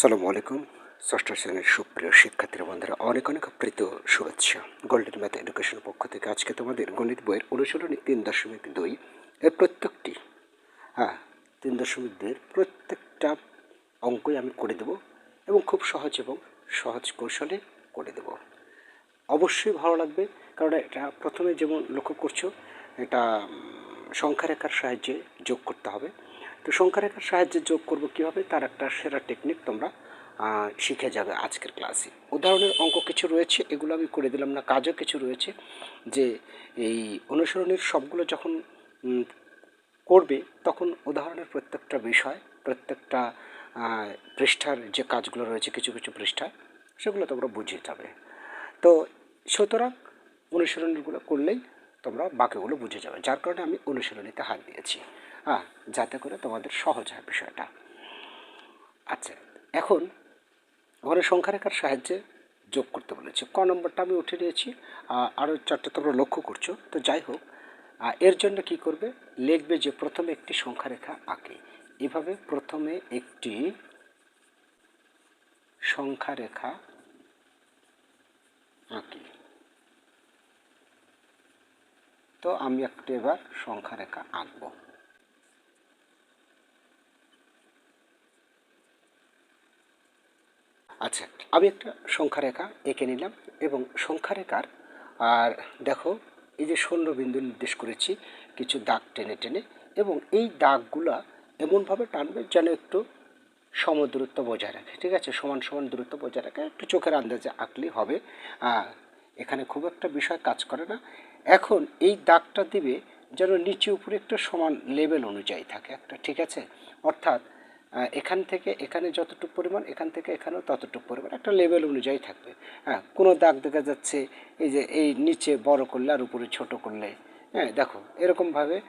সালামু আলাইকুম। ষষ্ঠ শ্রেণির সুপ্রিয় শিক্ষার্থীরা বন্ধুরা, অনেক অনেক প্রীত শুভেচ্ছা। গোল্ডেন ম্যাথ এডুকেশন পক্ষ থেকে আজকে তোমাদের গণিত বইয়ের অনুশীলনী তিন দশমিক দুই এর প্রত্যেকটি হ্যাঁ তিন দশমিক দুইয়ের প্রত্যেকটা অঙ্কই আমি করে দেব এবং খুব সহজ এবং সহজ কৌশলে করে দেব। অবশ্যই ভালো লাগবে, কারণ এটা প্রথমে যেমন লক্ষ্য করছ, এটা সংখ্যা রেখার সাহায্যে যোগ করতে হবে। তো সংখ্যারেখার সাহায্যে যোগ করব কীভাবে? তার একটা সেরা টেকনিক তোমরা শিখে যাবে আজকের ক্লাসে উদাহরণের অঙ্ক কিছু রয়েছে, এগুলো আমি করে দিলাম না, কাজও কিছু রয়েছে, যে এই অনুসরণের সবগুলো যখন করবে, তখন উদাহরণের প্রত্যেকটা বিষয়, প্রত্যেকটা পৃষ্ঠার যে কাজগুলো রয়েছে, কিছু কিছু পৃষ্ঠায়, সেগুলো তোমরা বুঝিয়ে যাবে। তো সুতরাং অনুশীলনীগুলো করলেই তোমরা বাকিগুলো বুঝে যাবে, যার কারণে আমি অনুশীলনীতে হাত দিয়েছি। হ্যাঁ যাতে করে তোমাদের সহজ হয় বিষয়টা। আচ্ছা এখন ঘরে সংখ্যারেখার সাহায্যে যোগ করতে বলেছে। ক নম্বরটা আমি উঠে নিয়েছি আরও চারটে তোমরা লক্ষ্য করছ। তো যাই হোক এর জন্য কি করবে? লিখবে যে প্রথমে একটি সংখ্যারেখা আঁকে। এভাবে প্রথমে একটি সংখ্যারেখা আঁকি। তো আমি একটু এবার সংখ্যারেখা আঁকবো। আচ্ছা আমি একটা সংখ্যারেখা এঁকে নিলাম এবং সংখ্যারেখার, আর দেখো, এই যে শূন্য বিন্দু নির্দেশ করেছি, কিছু দাগ টেনে টেনে, এবং এই দাগগুলা এমনভাবে টানবে যেন একটু সমদূরত্ব বজায় রাখে, ঠিক আছে? সমান সমান দূরত্ব বজায় রাখে, একটু চোখের আন্দাজে আঁকলেই হবে। এখানে খুব একটা বিষয় কাজ করে না। এখন এই দাগটা দিবে যেন নিচে উপরে একটু সমান লেভেল অনুযায়ী থাকে একটা, ঠিক আছে? অর্থাৎ এখান থেকে এখানে যতটুকু পরিমাণ, এখান থেকে এখানেও ততটুকু পরিমাণ। একটা লেভেল অনুযায়ী থাকবে। হ্যাঁ কোনো দাগ দেখা যাচ্ছে, এই যে এই নিচে বড় করলে আর উপরে ছোট করলে। হ্যাঁ দেখো, এরকমভাবে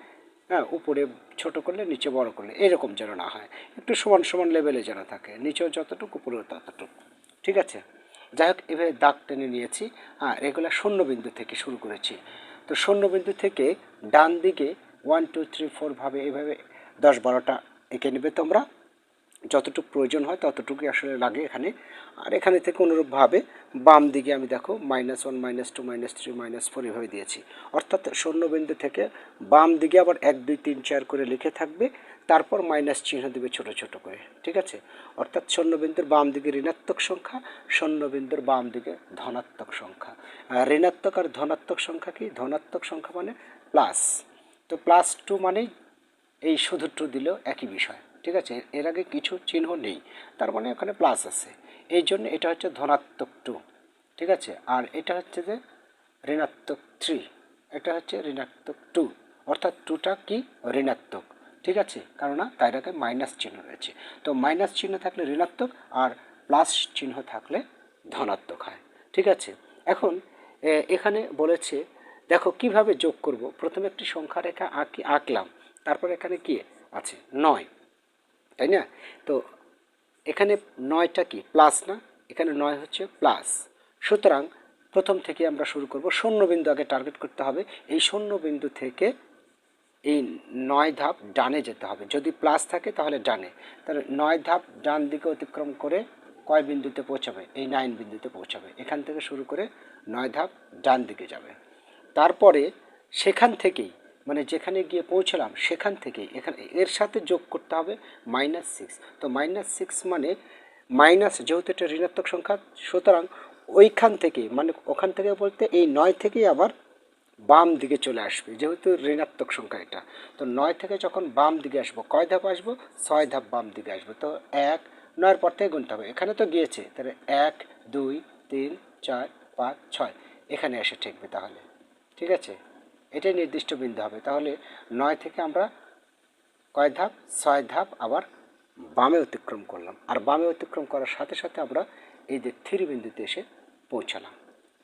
হ্যাঁ উপরে ছোট করলে, নিচে বড় করলে, এরকম যেন না হয়। একটু সমান সমান লেভেলে যেন থাকে। নিচেও যতটুকু, উপরেও ততটুকু। ঠিক আছে? যাই হোক, এভাবে দাগ টেনে নিয়েছি। হ্যাঁ এগুলো শূন্যবিন্দু থেকে শুরু করেছি। তো শূন্যবিন্দু থেকে ডান দিকে ওয়ান টু থ্রি ফোর ভাবে এভাবে দশ বারোটা এঁকে নেবে তোমরা। যতটুকু প্রয়োজন হয় ততটুকুই আসলে লাগে এখানে। আর এখানে থেকে অনুরূপভাবে বাম দিকে আমি দেখো minus one minus two minus three minus four এভাবে দিয়েছি। অর্থাৎ শূন্যবিন্দু থেকে বাম দিকে আবার এক, দুই, তিন, চার করে লিখে থাকবে। তারপর মাইনাস চিহ্ন দিবে ছোট ছোট করে, ঠিক আছে? অর্থাৎ শূন্যবিন্দুর বাম দিকে ঋণাত্মক সংখ্যা, শূন্যবিন্দুর বাম দিকে ধনাত্মক সংখ্যা। ঋণাত্মক আর ধনাত্মক সংখ্যা কি? ধনাত্মক সংখ্যা মানে প্লাস তো প্লাস টু মানেই এই শুধু টু দিলেও একই বিষয়। ঠিক আছে? এর আগে কিছু চিহ্ন নেই। তার মানে ওখানে প্লাস আছে। এই জন্য এটা হচ্ছে ধনাত্মক টু ঠিক আছে? আর এটা হচ্ছে যে ঋণাত্মক থ্রি এটা হচ্ছে ঋণাত্মক টু অর্থাৎ টুটা কি? ঋণাত্মক, ঠিক আছে? কারণ তার আগে মাইনাস চিহ্ন রয়েছে। তো মাইনাস চিহ্ন থাকলে ঋণাত্মক আর প্লাস চিহ্ন থাকলে ধনাত্মক হয়, ঠিক আছে? এখন এখানে বলেছে, দেখো কীভাবে যোগ করব? প্রথমে একটি সংখ্যা রেখা আঁকি, আঁকলাম। তারপর এখানে কি আছে? নয়। তাই না? তো এখানে নয়টা কি? প্লাস না? এখানে নয় হচ্ছে প্লাস। সুতরাং প্রথম থেকে আমরা শুরু করব। শূন্য বিন্দু আগে টার্গেট করতে হবে। এই শূন্য বিন্দু থেকে এই নয় ধাপ ডানে যেতে হবে। যদি প্লাস থাকে তাহলে ডানে। তাহলে নয় ধাপ ডান দিকে অতিক্রম করে কয় বিন্দুতে পৌঁছাবে? এই নাইন বিন্দুতে পৌঁছাবে। এখান থেকে শুরু করে নয় ধাপ ডান দিকে যাবে। তারপরে সেখান থেকেই মানে যেখানে গিয়ে পৌঁছলাম, সেখান থেকেই এখানে এর সাথে যোগ করতে হবে মাইনাস সিক্স তো মাইনাস সিক্স মানে মাইনাস যেহেতু এটা ঋণাত্মক সংখ্যা, সুতরাং ওইখান থেকে মানে ওখান থেকে বলতে এই নয় থেকেই আবার বাম দিকে চলে আসবে, যেহেতু ঋণাত্মক সংখ্যা এটা। তো নয় থেকে যখন বাম দিকে আসব, কয় ধাপ আসব? ছয় ধাপ বাম দিকে আসব। তো এক, নয়ের পর থেকে গুনতে হবে। এখানে তো গিয়েছে, তাহলে এক, দুই, তিন, চার, পাঁচ, ছয়। এখানে এসে ঠেকবে তাহলে। ঠিক আছে? এটাই নির্দিষ্ট বিন্দু হবে। তাহলে নয় থেকে আমরা কয় ধাপ? ছয় ধাপ আবার বামে অতিক্রম করলাম। আর বামে অতিক্রম করার সাথে সাথে আমরা এই যে থ্রি বিন্দুতে এসে পৌঁছালাম।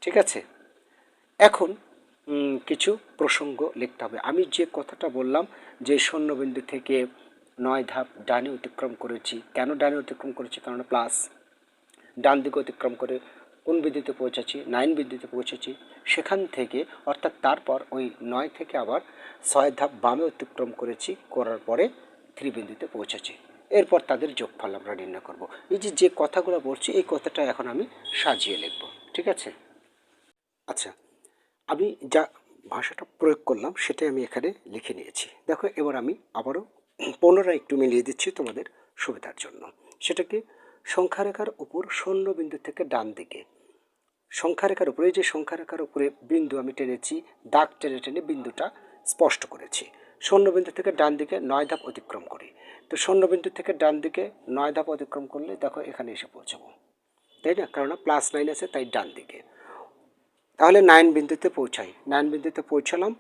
ঠিক আছে? এখন কিছু প্রসঙ্গ লিখতে হবে। আমি যে কথাটা বললাম যে শূন্যবিন্দু থেকে নয় ধাপ ডানে অতিক্রম করেছি। কেন ডানে অতিক্রম করেছি? কারণ প্লাস ডান দিকে অতিক্রম করে কোন বিন্দুতে পৌঁছেছি নাইন বিন্দুতে পৌঁছেছি সেখান থেকে, অর্থাৎ তারপর ওই নয় থেকে আবার ছয় ধাপ বামে অতিক্রম করেছি, করার পরে থ্রি বিন্দুতে পৌঁছেছি এরপর তাদের যোগফল আমরা নির্ণয় করব। এই যে যে কথাগুলো বলছি, এই কথাটা এখন আমি সাজিয়ে লিখব, ঠিক আছে? আচ্ছা আমি যা ভাষাটা প্রয়োগ করলাম, সেটাই আমি এখানে লিখে নিয়েছি। দেখো, এবার আমি আবারও পুনরায় একটু মিলিয়ে দিচ্ছি তোমাদের সুবিধার জন্য। সেটা কি সংখ্যারেখার উপর শূন্য বিন্দু থেকে ডান দিকে। সংখ্যারেখার উপরে যে সংখ্যারেখার উপরে বিন্দু আমি টেনেছি, দাগ টেনে টেনে বিন্দুটা স্পষ্ট করেছি। শূন্য বিন্দু থেকে ডান দিকে নয় ধাপ অতিক্রম করি। তো শূন্য বিন্দু থেকে ডান দিকে নয় ধাপ অতিক্রম করলে দেখো এখানে এসে পৌঁছাবো। তাই না? কারণ প্লাস নাইন আছে, তাই ডান দিকে। তাহলে নাইন বিন্দুতে পৌঁছাই। নাইন বিন্দুতে পৌঁছালাম।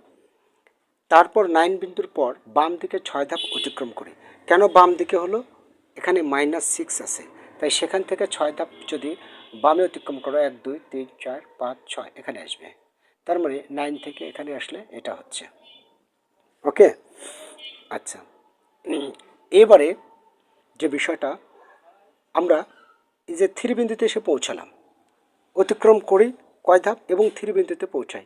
তারপর নাইন বিন্দুর পর বাম দিকে ছয় ধাপ অতিক্রম করি। কেন বাম দিকে হলো? এখানে মাইনাস সিক্স আছে। তাই সেখান থেকে ছয় ধাপ যদি বামে অতিক্রম করো, এক, দুই, তিন, চার, পাঁচ, ছয়, এখানে আসবে। তার মানে নাইন থেকে এখানে আসলে এটা হচ্ছে। ওকে আচ্ছা। এবারে যে বিষয়টা, আমরা এই যে থ্রি বিন্দুতে এসে পৌঁছালাম, অতিক্রম করি কয় ধাপ এবং থ্রি বিন্দুতে পৌঁছাই।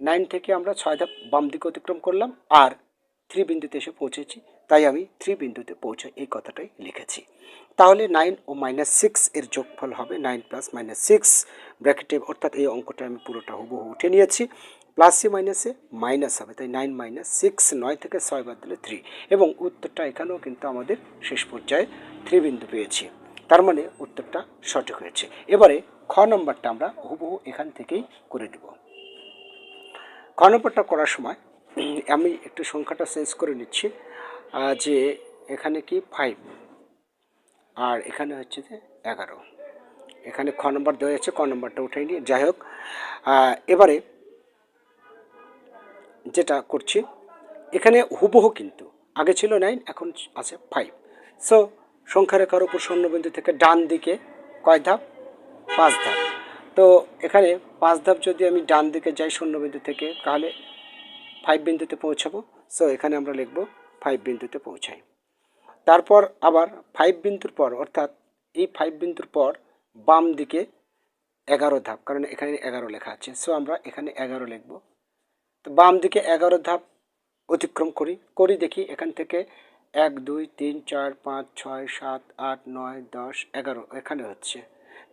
নাইন থেকে আমরা ছয় ধাপ বাম দিকে অতিক্রম করলাম, আর থ্রি বিন্দুতে এসে পৌঁছেছি তাই আমি থ্রি বিন্দুতে পৌঁছাই এই কথাটাই লিখেছি। তাহলে নাইন ও মাইনাস সিক্স এর যোগফল হবে নাইন প্লাস মাইনাস সিক্স ব্র্যাকেটে অর্থাৎ এই অঙ্কটা আমি পুরোটা হুবহু উঠে নিয়েছি। প্লাসে মাইনাসে মাইনাস হবে, তাই নাইন মাইনাস সিক্স নয় থেকে ছয় বাদ দিলে থ্রি এবং উত্তরটা এখানেও কিন্তু আমাদের শেষ পর্যায়ে থ্রি বিন্দু পেয়েছি। তার মানে উত্তরটা সঠিক হয়েছে। এবারে খ নম্বরটা আমরা হুবহু এখান থেকেই করে দেব খ নম্বরটা করার সময় আমি একটু সংখ্যাটা চেঞ্জ করে নিচ্ছি। যে এখানে কি? ফাইভ আর এখানে হচ্ছে যে এগারো। এখানে খ নম্বর দেওয়া আছে, ক নম্বরটা উঠাই নিয়ে। যাই হোক এবারে যেটা করছি, এখানে হুবহু কিন্তু, আগে ছিল নাইন এখন আছে ফাইভ সো সংখ্যারেখার উপর শূন্যবিন্দু থেকে ডান দিকে কয় ধাপ? পাঁচ ধাপ। তো এখানে পাঁচ ধাপ যদি আমি ডান দিকে যাই শূন্যবিন্দু থেকে, তাহলে ফাইভ বিন্দুতে পৌঁছাবো। সো এখানে আমরা লিখব ফাইভ বিন্দুতে পৌঁছাই তারপর আবার ফাইভ বিন্দুর পর, অর্থাৎ এই ফাইভ বিন্দুর পর বাম দিকে এগারো ধাপ, কারণ এখানে এগারো লেখা আছে। সো আমরা এখানে এগারো লিখব। তো বাম দিকে এগারো ধাপ অতিক্রম করি। করি দেখি এখান থেকে এক, দুই, তিন, চার, পাঁচ, ছয়, সাত, আট, নয়, দশ, এগারো এখানে হচ্ছে।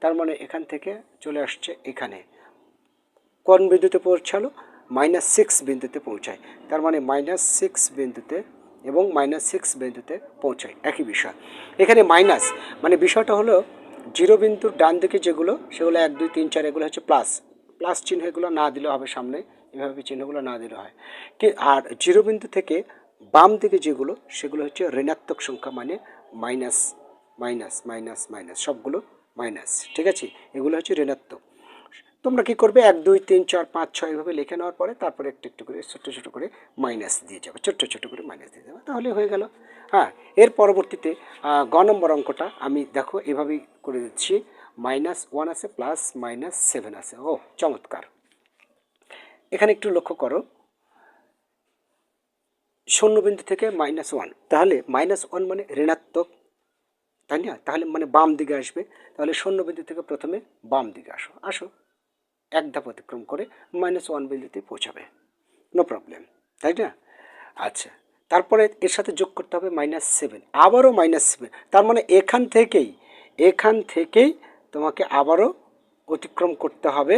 তার মানে এখান থেকে চলে আসছে এখানে। কোন বিন্দুতে পৌঁছালো? মাইনাস সিক্স বিন্দুতে পৌঁছায়। তার মানে মাইনাস সিক্স বিন্দুতে এবং মাইনাস সিক্স বিন্দুতে পৌঁছায়। একই বিষয়। এখানে মাইনাস মানে বিষয়টা হলো জিরো বিন্দুর ডান দিকে যেগুলো, সেগুলো এক, দুই, তিন, চার, এগুলো হচ্ছে প্লাস প্লাস চিহ্ন এগুলো না দিলে হবে সামনে, এভাবে চিহ্নগুলো না দিলে হয়। কি, আর জিরো বিন্দু থেকে বাম দিকে যেগুলো, সেগুলো হচ্ছে ঋণাত্মক সংখ্যা মানে মাইনাস মাইনাস মাইনাস মাইনাস সবগুলো মাইনাস ঠিক আছে? এগুলো হচ্ছে ঋণাত্মক। তোমরা কি করবে? এক, দুই, তিন, চার, পাঁচ, ছয় এভাবে লিখে নেওয়ার পরে তারপরে একটু একটু করে ছোট্ট ছোট করে মাইনাস দিয়ে যাবে। ছোট্ট ছোট করে মাইনাস দিয়ে যাবে। তাহলে হয়ে গেল। হ্যাঁ এর পরবর্তীতে গ নম্বর অঙ্কটা আমি দেখো এভাবেই করে দিচ্ছি। মাইনাস ওয়ান আছে প্লাস মাইনাস সেভেন আছে। ও, চমৎকার। এখানে একটু লক্ষ্য করো। শূন্যবিন্দু থেকে মাইনাস ওয়ান তাহলে মাইনাস ওয়ান মানে ঋণাত্মক, তাই না? তাহলে মানে বাম দিকে আসবে। তাহলে শূন্যবিন্দু থেকে প্রথমে বাম দিকে আসো। আসো। এক ধাপ অতিক্রম করে মাইনাস ওয়ান বিন্দুতে পৌঁছাবে। নো প্রবলেম তাই না? আচ্ছা তারপরে এর সাথে যোগ করতে হবে মাইনাস সেভেন আবারও মাইনাস সেভেন তার মানে এখান থেকেই এখান থেকেই তোমাকে আবারও অতিক্রম করতে হবে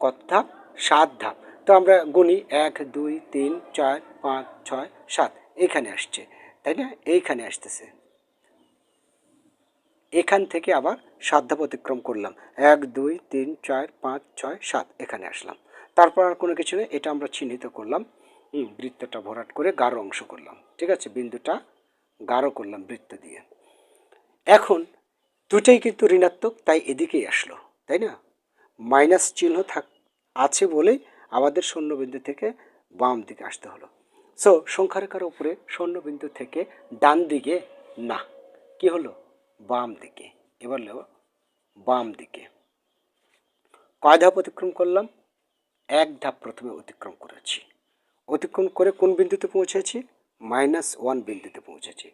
কত ধাপ সাত ধাপ তো আমরা গুনি এক, দুই, তিন, চার, পাঁচ, ছয়, সাত এইখানে আসছে, তাই না? এইখানে আসতেছে। এখান থেকে আবার সাত ধাপ অতিক্রম করলাম। এক, দুই, তিন, চার, পাঁচ, ছয়, সাত এখানে আসলাম। তারপর আর কোনো কিছু নেই, এটা আমরা চিহ্নিত করলাম। বৃত্তটা ভরাট করে গাঢ় অংশ করলাম। ঠিক আছে? বিন্দুটা গাঢ় করলাম বৃত্ত দিয়ে। এখন দুটাই কিন্তু ঋণাত্মক, তাই এদিকেই আসলো, তাই না? মাইনাস চিহ্ন থাক, আছে বলেই আমাদের শূন্যবিন্দু থেকে বাম দিকে আসতে হলো। সো সংখ্যারেখার উপরে শূন্যবিন্দু থেকে ডান দিকে না। কি হলো? বাম দিকে। এবার লেও বাম দিকে। কয় ধাপ অতিক্রম করলাম? এক ধাপ প্রথমে অতিক্রম করেছি। অতিক্রম করে কোন বিন্দুতে পৌঁছেছি? মাইনাস ওয়ান বিন্দুতে পৌঁছেছি।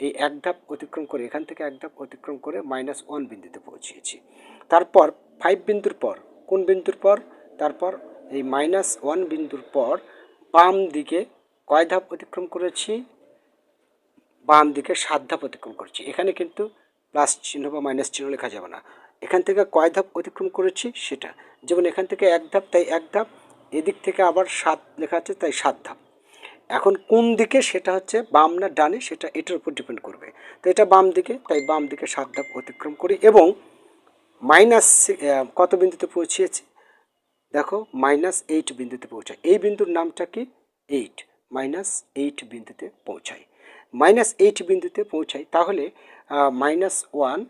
এই এক ধাপ অতিক্রম করে, এখান থেকে এক ধাপ অতিক্রম করে মাইনাস ওয়ান বিন্দুতে পৌঁছিয়েছি তারপর ফাইভ বিন্দুর পর, কোন বিন্দুর পর? তারপর এই মাইনাস ওয়ান বিন্দুর পর বাম দিকে কয় ধাপ অতিক্রম করেছি? বাম দিকে সাত ধাপ অতিক্রম করেছি। এখানে কিন্তু প্লাস চিহ্ন বা মাইনাস চিহ্ন লেখা যাবে না। এখান থেকে কয় ধাপ অতিক্রম করেছি? সেটা। যেমন এখান থেকে এক ধাপ, তাই এক ধাপ। এদিক থেকে আবার সাত লেখা আছে, তাই সাত ধাপ। এখন কোন দিকে সেটা হচ্ছে বাম না ডানে, সেটা এটার উপর ডিপেন্ড করবে। তো এটা বাম দিকে, তাই বাম দিকে সাত ধাপ অতিক্রম করি এবং মাইনাস কত বিন্দুতে পৌঁছিয়েছি দেখো, মাইনাস এইট বিন্দুতে পৌঁছায়। এই বিন্দুর নামটা কি? এইট। মাইনাস এইট বিন্দুতে পৌঁছায়। মাইনাস এইট বিন্দুতে পৌঁছায়, তাহলে মাইনাস ওয়ান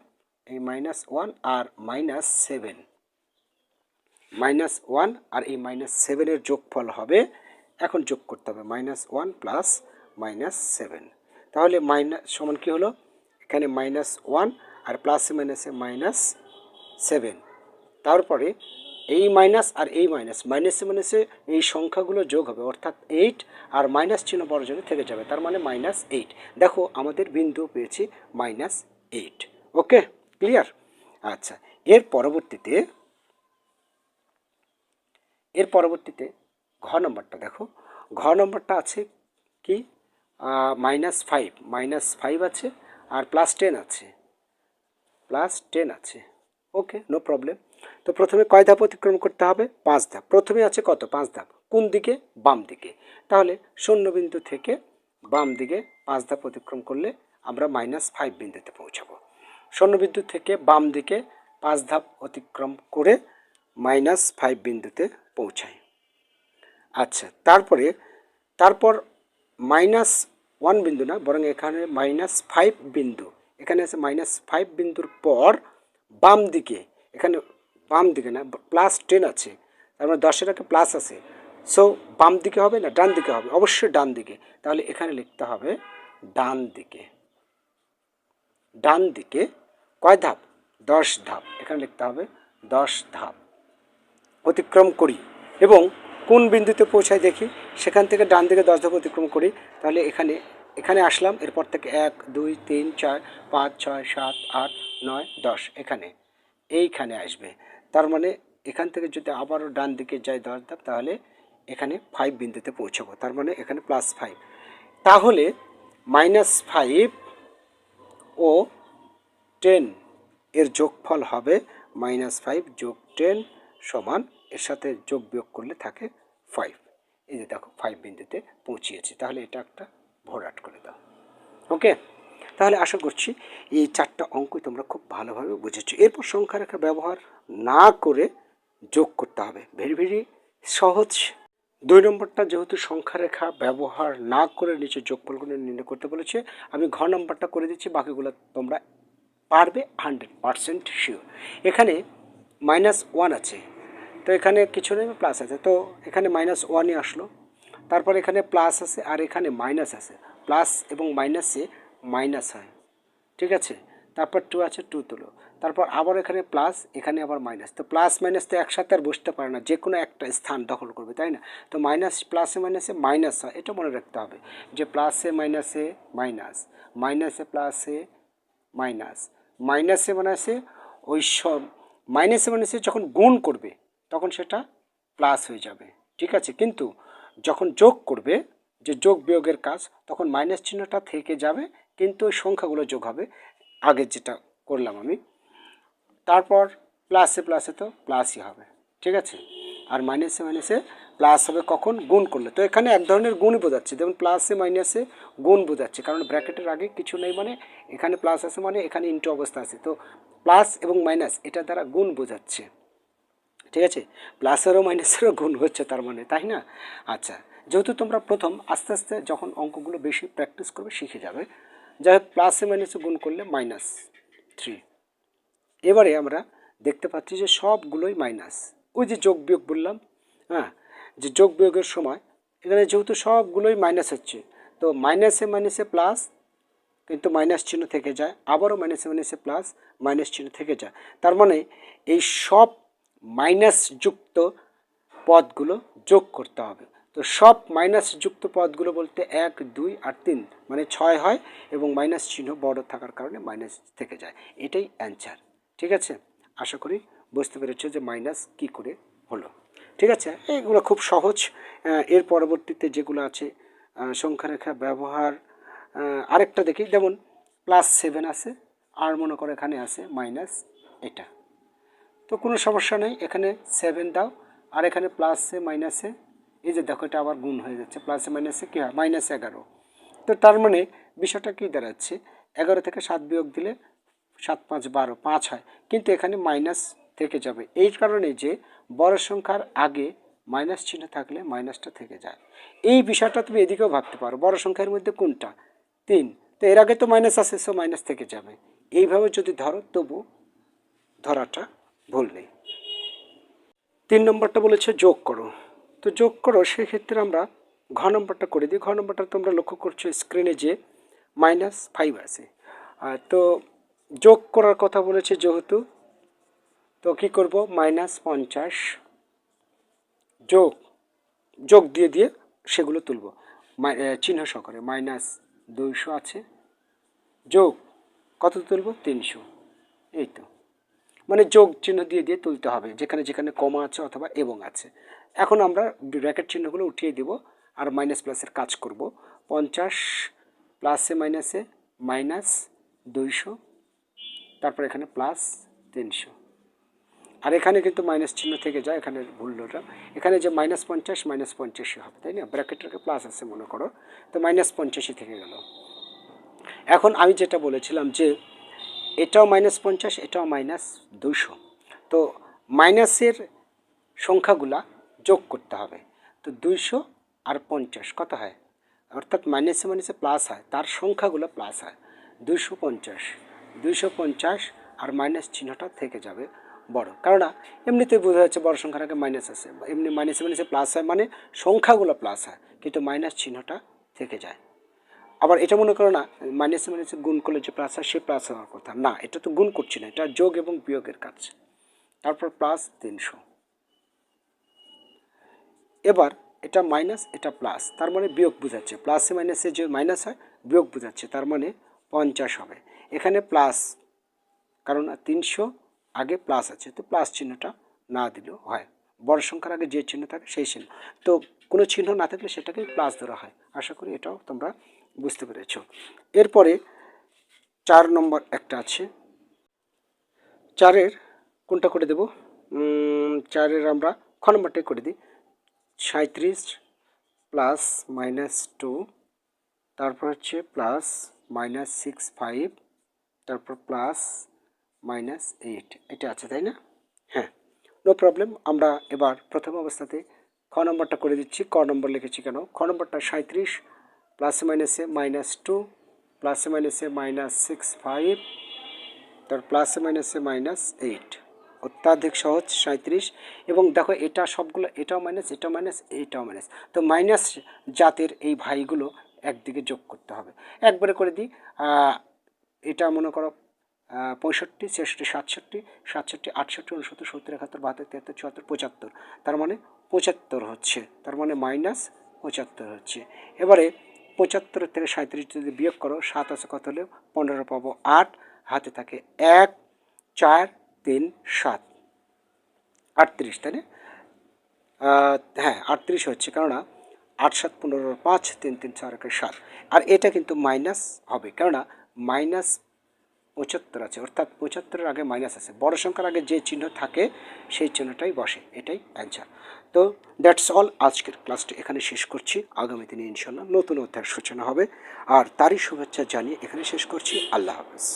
এই মাইনাস ওয়ান আর মাইনাস সেভেন মাইনাস ওয়ান আর এই মাইনাস সেভেনের যোগফল হবে, এখন যোগ করতে হবে minus one plus minus seven তাহলে মাইনাস সমান কী হলো? এখানে মাইনাস ওয়ান আর প্লাসে মাইনাসে মাইনাস সেভেন তারপরে এই মাইনাস আর এই মাইনাস মাইনাসে মাইনাসে এই সংখ্যাগুলো যোগ হবে, অর্থাৎ এইট আর মাইনাস চিহ্ন জন্য থেকে যাবে, তার মানে মাইনাস এইট দেখো, আমাদের বিন্দু পেয়েছি মাইনাস এইট ওকে ক্লিয়ার আচ্ছা এর পরবর্তীতে এর পরবর্তীতে ঘ নম্বরটা দেখো। ঘ নম্বরটা আছে কি? মাইনাস ফাইভ মাইনাস ফাইভ আছে আর প্লাস টেন আছে। প্লাস টেন আছে। ওকে নো প্রবলেম তো প্রথমে কয় ধাপ অতিক্রম করতে হবে? পাঁচ ধাপ। প্রথমে আছে কত? পাঁচ ধাপ। কোন দিকে? বাম দিকে। তাহলে শূন্য বিন্দু থেকে বাম দিকে পাঁচ ধাপ অতিক্রম করলে আমরা মাইনাস ফাইভ বিন্দুতে পৌঁছাবো। শূন্য বিন্দু থেকে বাম দিকে পাঁচ ধাপ অতিক্রম করে মাইনাস ফাইভ বিন্দুতে পৌঁছাই। আচ্ছা তারপরে, তারপর মাইনাস ওয়ান বিন্দু না, বরং এখানে মাইনাস ফাইভ বিন্দু। এখানে আছে মাইনাস ফাইভ বিন্দুর পর বাম দিকে, এখানে বাম দিকে না প্লাস টেন আছে, তার মানে দশের আগে প্লাস আছে। সো বাম দিকে হবে না, ডান দিকে হবে? অবশ্যই ডান দিকে। তাহলে এখানে লিখতে হবে ডান দিকে। ডান দিকে কয় ধাপ? দশ ধাপ। এখানে লিখতে হবে দশ ধাপ। অতিক্রম করি এবং কোন বিন্দুতে পৌঁছায় দেখি? সেখান থেকে ডান দিকে দশ ধাপ অতিক্রম করি। তাহলে এখানে এখানে আসলাম, এরপর থেকে এক, দুই, তিন, চার, পাঁচ, ছয়, সাত, আট, নয়, দশ, এখানে, এইখানে আসবে। তার মানে এখান থেকে যদি আবারও ডান দিকে যাই দশ ধাপ, তাহলে এখানে ফাইভ বিন্দুতে পৌঁছাবো। তার মানে এখানে প্লাস ফাইভ তাহলে মাইনাস ফাইভ ও টেন এর যোগফল হবে মাইনাস ফাইভ যোগ টেন সমান এর সাথে যোগ বিয়োগ করলে থাকে ফাইভ এই যে দেখো ফাইভ বিন্দুতে পৌঁছিয়েছি। তাহলে এটা একটা ভরাট করে দাও। ওকে? তাহলে আশা করছি এই চারটা অঙ্কই তোমরা খুব ভালোভাবে বুঝেছ। এরপর সংখ্যা রেখা ব্যবহার না করে যোগ করতে হবে। ভেরি ভেরি সহজ। দুই নম্বরটা যেহেতু সংখ্যা রেখা ব্যবহার না করে নিচে যোগফলগুলো নির্ণয় করতে বলেছে, আমি ঘ নম্বরটা করে দিচ্ছি, বাকিগুলো তোমরা পারবে হান্ড্রেড পারসেন্ট শিওর এখানে মাইনাস ওয়ান আছে। তো এখানে কিছু নেই প্লাস আছে। তো এখানে মাইনাস ওয়ানই আসলো। তারপর এখানে প্লাস আছে আর এখানে মাইনাস আছে। প্লাস এবং মাইনাসে মাইনাস হয়। ঠিক আছে? তারপর টু আছে টু তুলো। তারপর আবার এখানে প্লাস এখানে আবার মাইনাস তো প্লাস মাইনাস তো একসাথে আর বসতে পারে না। যে কোনো একটা স্থান দখল করবে, তাই না? তো মাইনাস প্লাসে মাইনাসে মাইনাস হয়। এটা মনে রাখতে হবে যে প্লাসে মাইনাসে মাইনাস মাইনাসে প্লাসে মাইনাস মাইনাসে মাইনাসে ওই সব মাইনাসে মাইনাসে যখন গুণ করবে, তখন সেটা প্লাস হয়ে যাবে। ঠিক আছে? কিন্তু যখন যোগ করবে, যে যোগ বিয়োগের কাজ, তখন মাইনাস চিহ্নটা থেকে যাবে, কিন্তু ওই সংখ্যাগুলো যোগ হবে, আগে যেটা করলাম আমি। তারপর প্লাসে প্লাসে তো প্লাসই হবে, ঠিক আছে? আর মাইনাসে মাইনাসে প্লাস হবে কখন? গুণ করলে। তো এখানে এক ধরনের গুণই বোঝাচ্ছে, যেমন প্লাসে মাইনাসে গুণ বোঝাচ্ছে, কারণ ব্র্যাকেটের আগে কিছু নেই মানে এখানে প্লাস আছে মানে এখানে ইন্টু অবস্থা আছে। তো প্লাস এবং মাইনাস এটা দ্বারা গুণ বোঝাচ্ছে। ঠিক আছে? প্লাসেরও মাইনাসেরও গুণ হচ্ছে তার মানে তাই না? আচ্ছা যেহেতু তোমরা প্রথম, আস্তে আস্তে যখন অঙ্কগুলো বেশি প্র্যাকটিস করবে শিখে যাবে। যাই হোক প্লাসে মাইনাসে গুণ করলে মাইনাস থ্রি এবারে আমরা দেখতে পাচ্ছি যে সবগুলোই মাইনাস ওই যে যোগ বিয়োগ বললাম হ্যাঁ যে যোগ বিয়োগের সময়, এখানে যেহেতু সবগুলোই মাইনাস হচ্ছে, তো মাইনাসে মাইনাসে প্লাস কিন্তু মাইনাস চিহ্ন থেকে যায়, আবারও মাইনাসে মাইনাসে প্লাস মাইনাস চিহ্ন থেকে যায়। তার মানে এই সব মাইনাস যুক্ত পদগুলো যোগ করতে হবে। তো সব মাইনাস যুক্ত পদগুলো বলতে এক, দুই আর তিন মানে ছয় হয় এবং মাইনাস চিহ্ন বড় থাকার কারণে মাইনাস থেকে যায়। এটাই অ্যান্সার ঠিক আছে? আশা করি বুঝতে পেরেছ যে মাইনাস কি করে হলো, ঠিক আছে? এইগুলো খুব সহজ। এর পরবর্তীতে যেগুলো আছে সংখ্যারেখা, ব্যবহার আরেকটা দেখি। যেমন প্লাস সেভেন আছে, আর মনে করো এখানে আছে মাইনাস এটা। তো কোনো সমস্যা নেই, এখানে সেভেন দাও। আর এখানে প্লাসে মাইনাসে এই যে দেখো এটা আবার গুণ হয়ে যাচ্ছে প্লাসে মাইনাসে কী হয়? মাইনাস এগারো। তো তার মানে বিষয়টা কী দাঁড়াচ্ছে? এগারো থেকে সাত বিয়োগ দিলে সাত পাঁচ বারো, পাঁচ হয়। কিন্তু এখানে মাইনাস থেকে যাবে। এই কারণে যে বড় সংখ্যার আগে মাইনাস চিহ্ন থাকলে মাইনাসটা থেকে যায়। এই বিষয়টা তুমি এদিকেও ভাবতে পারো। বড় সংখ্যার মধ্যে কোনটা? তিন। তো এর আগে তো মাইনাস আছে সো মাইনাস থেকে যাবে। এইভাবে যদি ধরো, তবু ধরাটা ভুল নেই। তিন নম্বরটা বলেছে যোগ করো। তো যোগ করো, সেক্ষেত্রে আমরা ঘ নম্বরটা করে দিই। ঘ নম্বরটা তোমরা লক্ষ্য করছ স্ক্রিনে যে মাইনাস ফাইভ আছে। তো যোগ করার কথা বলেছে যেহেতু, তো কী করব? মাইনাস পঞ্চাশ যোগ যোগ দিয়ে দিয়ে সেগুলো তুলব। চিহ্ন সহকারে মাইনাস দুইশো আছে। যোগ কত তুলব? তিনশো। এই তো। মানে যোগ চিহ্ন দিয়ে দিয়ে তুলতে হবে, যেখানে যেখানে কমা আছে অথবা এবং আছে। এখন আমরা ব্র্যাকেট চিহ্নগুলো উঠিয়ে দিব, আর মাইনাস প্লাসের কাজ করব। পঞ্চাশ প্লাসে মাইনাসে মাইনাস দুইশো, তারপর এখানে প্লাস তিনশো। আর এখানে কিন্তু মাইনাস চিহ্ন থেকে যায়, এখানে ভুলটা এখানে যে মাইনাস পঞ্চাশ মাইনাস পঞ্চাশই হবে, তাই না? ব্র্যাকেটটাকে প্লাস আছে, মনে করো। তো মাইনাস পঞ্চাশই থেকে গেল। এখন আমি যেটা বলেছিলাম যে এটাও মাইনাস পঞ্চাশ, এটাও মাইনাস দুশো তো মাইনাসের সংখ্যাগুলা যোগ করতে হবে। তো দুইশো আর পঞ্চাশ, কত হয়? অর্থাৎ মাইনাসে মাইনাসে প্লাস হয়, তার সংখ্যাগুলো প্লাস হয়। দুইশো পঞ্চাশ দুইশো পঞ্চাশ আর মাইনাস চিহ্নটা থেকে যাবে বড়। কেননা, এমনিতেই বোঝা যাচ্ছে বড় সংখ্যার আগে মাইনাস আছে। এমনি মাইনাসে মাইনাসে প্লাস হয় মানে সংখ্যাগুলো প্লাস হয়, কিন্তু মাইনাস চিহ্নটা থেকে যায়। আবার এটা মনে করো না মাইনাসে মাইনাসে গুণ করলে যে প্লাস হয়, সে প্লাস হওয়ার কথা। না, এটা তো গুণ করছি না, এটা যোগ এবং বিয়োগের কাজ। তারপর প্লাস তিনশো। এবার এটা মাইনাস এটা প্লাস তার মানে বিয়োগ বোঝাচ্ছে। প্লাসে মাইনাসে যে মাইনাস হয়, বিয়োগ বোঝাচ্ছে, তার মানে পঞ্চাশ হবে। এখানে প্লাস কারণ তিনশো আগে প্লাস আছে, তো প্লাস চিহ্নটা না দিলেও হয়। বড় সংখ্যার আগে যে চিহ্ন থাকে, সেই চিহ্ন। তো কোনো চিহ্ন না থাকলে সেটাকে প্লাস ধরা হয়। আশা করি এটাও তোমরা বুঝতে পেরেছ। এরপরে চার নম্বর একটা আছে। চারের, কোনটা করে দেব? চারের আমরা খ নম্বরটাই করে দিই। সাঁত্রিশ প্লাস মাইনাস টু, তারপর হচ্ছে প্লাস মাইনাস সিক্স ফাইভ, তারপর প্লাস মাইনাস এইট। এটা আছে, তাই না? হ্যাঁ নো প্রবলেম। আমরা এবার প্রথম অবস্থাতে খ নম্বরটা করে দিচ্ছি। ক নম্বর লিখেছি কেন? খ নম্বরটা সাঁত্রিশ প্লাসে মাইনাসে মাইনাস টু, প্লাসে মাইনাসে মাইনাস সিক্স ফাইভ, তার প্লাসে মাইনাসে মাইনাস এইট। অত্যাধিক সহজ সাঁত্রিশ এবং দেখো, এটা সবগুলো এটাও মাইনাস এটাও মাইনাস, এইটাও মাইনাস। তো মাইনাস জাতের এই ভাইগুলো একদিকে যোগ করতে হবে। একবারে করে দিই এটা মনে করো পঁয়ষট্টি, ছেষট্টি, সাতষট্টি সাতষট্টি, আটষট্টি, উনসত্তর, সত্তর, একাত্তর, বাহাত্তর, তিয়াত্তর, চুয়াত্তর, পঁচাত্তর। তার মানে পঁচাত্তর হচ্ছে। তার মানে মাইনাস পঁচাত্তর হচ্ছে। এবারে পঁচাত্তর থেকে সাঁত্রিশ যদি বিয়োগ করো, সাত আছে কত হলে? পনেরো পাবো আট। হাতে থাকে এক, চার, তিন, সাত। আটত্রিশ, তাই না? হ্যাঁ আটত্রিশ হচ্ছে, কেননা আট, সাত, পনেরো, পাঁচ, তিন তিন, চার সাত। আর এটা কিন্তু মাইনাস হবে, কেননা মাইনাস পঁচাত্তর আছে, অর্থাৎ পঁচাত্তরের আগে মাইনাস আছে। বড় সংখ্যার আগে যে চিহ্ন থাকে, সেই চিহ্নটাই বসে। এটাই অ্যান্সার তো দ্যাটস অল আজকের ক্লাসটি এখানে শেষ করছি। আগামী দিনে ইনশাল্লাহ নতুন অধ্যায়ের সূচনা হবে। আর তারই শুভেচ্ছা জানিয়ে এখানে শেষ করছি। আল্লাহ হাফেজ।